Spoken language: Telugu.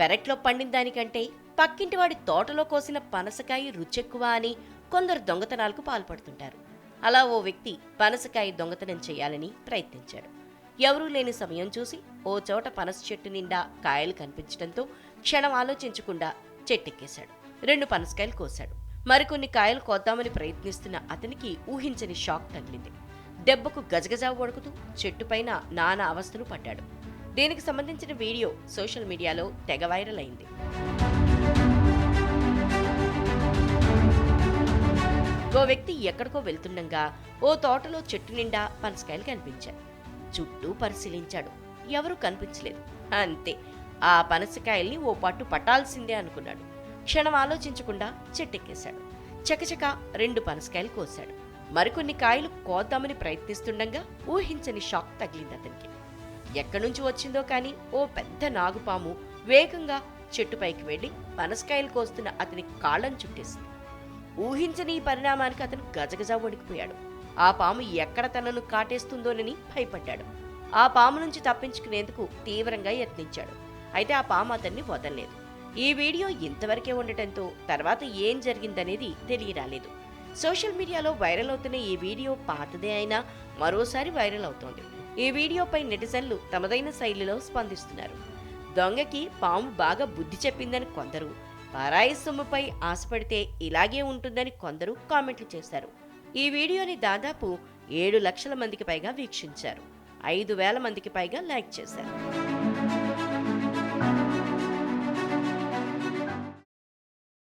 పెరట్లో పండిన దానికంటే పక్కింటివాడి తోటలో కోసిన పనసకాయ రుచెక్కువ అని కొందరు దొంగతనాలకు పాల్పడుతుంటారు. అలా ఓ వ్యక్తి పనసకాయ దొంగతనం చేయాలని ప్రయత్నించాడు. ఎవరూ లేని సమయం చూసి ఓ చోట పనస చెట్టు నిండా కాయలు కనిపించడంతో క్షణం ఆలోచించకుండా చెట్టెక్కేశాడు. రెండు పనసకాయలు కోశాడు. మరికొన్ని కాయలు కోద్దామని ప్రయత్నిస్తున్న అతనికి ఊహించని షాక్ తగిలింది. దెబ్బకు గజగజా వణుకుతూ చెట్టుపైన నానా అవస్థలు పడ్డాడు. దీనికి సంబంధించిన వీడియో సోషల్ మీడియాలో తెగ వైరల్ అయింది. ఓ వ్యక్తి ఎక్కడికో వెళ్తుండగా ఓ తోటలో చెట్టు నిండా పనసకాయలు కనిపించాయి. చుట్టూ పరిశీలించాడు. ఎవరూ కనిపించలేదు. అంతే ఆ పనసకాయల్ని ఓ పట్టు పట్టాల్సిందే అనుకున్నాడు. క్షణం ఆలోచించకుండా చెట్టెక్కేశాడు. చకచక రెండు పనసకాయలు కోశాడు. మరికొన్ని కాయలు కోద్దామని ప్రయత్నిస్తుండగా ఊహించని షాక్ తగిలింది అతనికి. ఎక్కడి నుంచి వచ్చిందో కానీ ఓ పెద్ద నాగుపాము వేగంగా చెట్టుపైకి వెళ్ళి పనసకాయలు కోస్తున్న అతని కాళ్ళను చుట్టేసింది. ఊహించని ఈ పరిణామానికి అతను గజగజ వణికిపోయాడు. ఆ పాము ఎక్కడ తనను కాటేస్తుందోనని భయపడ్డాడు. ఆ పాము నుంచి తప్పించుకునేందుకు తీవ్రంగా యత్నించాడు. అయితే ఆ పాము అతన్ని వదలలేదు. ఈ వీడియో ఇంతవరకే ఉండటంతో తర్వాత ఏం జరిగిందనేది తెలియరాలేదు. సోషల్ మీడియాలో వైరల్ అవుతున్న ఈ వీడియో పాతదే అయినా మరోసారి వైరల్ అవుతోంది. ఈ వీడియోపై నెటిజన్లు తమదైన శైలిలో స్పందిస్తున్నారు. దొంగకి పాము బాగా బుద్ధి చెప్పిందని కొందరు పరాయి సొమ్ముపై ఆశపడితే ఇలాగే ఉంటుందని కొందరు కామెంట్లు చేశారు. ఈ వీడియోని దాదాపు ఏడు లక్షల మందికి పైగా వీక్షించారు. ఐదు వేల మందికి పైగా లైక్ చేశారు.